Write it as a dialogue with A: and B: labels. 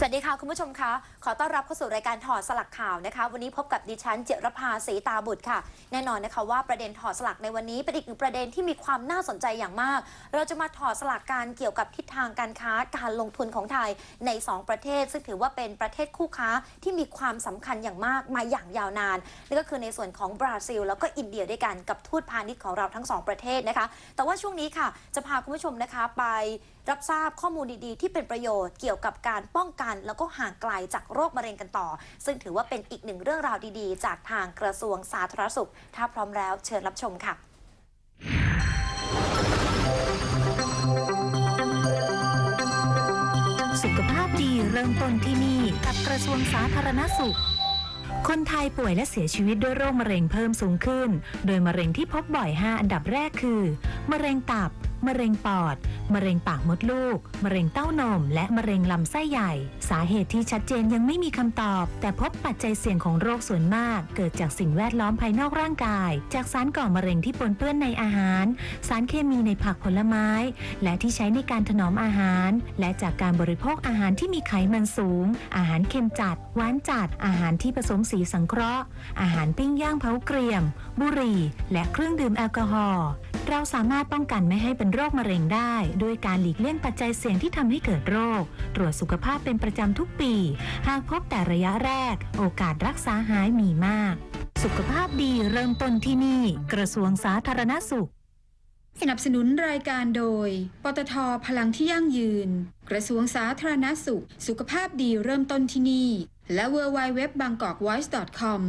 A: สวัสดีค่ะ คุณผู้ชมคะขอต้อนรับเข้าสู่รายการถอดสลักข่าวนะคะ วันนี้พบกับดิฉันเจรภาศรีตาบุตรค่ะ แน่นอนนะคะว่าประเด็นถอดสลักในวันนี้เป็นอีกหนึ่งประเด็นที่มีความน่าสนใจอย่างมาก เราจะมาถอดสลักการเกี่ยวกับทิศทางการค้าการลงทุนของไทยใน 2 ประเทศ ซึ่งถือว่าเป็นประเทศคู่ค้าที่มีความสำคัญอย่างมากมาอย่างยาวนานนั่นก็คือในส่วนของบราซิล แล้วก็อินเดียด้วยกันกับทูตพาณิชย์ของเราทั้งสองประเทศนะคะ แต่ว่าช่วงนี้ค่ะ จะพาคุณผู้ชมนะคะไปรับทราบข้อมูลดีๆ ที่เป็นประโยชน์เกี่ยวกับการป้องกันกัน แล้วก็ห่างไกลจากโรคมะเร็งกันต่อ ซึ่งถือว่าเป็นอีกหนึ่งเรื่องราวดีๆ จากทางกระทรวงสาธารณสุข ถ้าพร้อมแล้วเชิญรับชมค่ะ
B: สุขภาพดีเริ่มต้นที่นี่กับกระทรวงสาธารณสุข คนไทยป่วยและเสียชีวิตด้วยโรคมะเร็งเพิ่มสูงขึ้น โดยมะเร็งที่พบบ่อย 5 อันดับแรกคือ มะเร็งตับ มะเร็งปอด มะเร็งปากมดลูก มะเร็งเต้านม และมะเร็งลำไส้ใหญ่ สาเหตุที่ชัดเจนยังไม่มีคำตอบ แต่พบปัจจัยเสี่ยงของโรคส่วนมาก เกิดจากสิ่งแวดล้อมภายนอกร่างกาย จากสารก่อมะเร็งที่ปนเปื้อนในอาหาร สารเคมีในผักผลไม้ และที่ใช้ในการถนอมอาหาร และจากการบริโภคอาหารที่มีไขมันสูง อาหารเค็มจัด หวานจัด อาหารที่ผสมสีสังเคราะห์ อาหารปิ้งย่างเผาเกรียม บุหรี่ และเครื่องดื่มแอลกอฮอล์ เราสามารถป้องกันไม่ให้เป็นโรคมะเร็งได้ด้วยการหลีกเลี่ยงปัจจัยเสี่ยงที่ทำให้เกิดโรค ตรวจสุขภาพเป็นประจำทุกปี หากพบแต่ระยะแรก โอกาสรักษาหายมีมาก สุขภาพดีเริ่มต้นที่นี่ กระทรวงสาธารณสุข
C: สนับสนุนรายการโดย ปตทพลังที่ยั่งยืน กระทรวงสาธารณสุข สุขภาพดีเริ่มต้นที่นี่ และ w w w b a n g k o k v o i c e c o m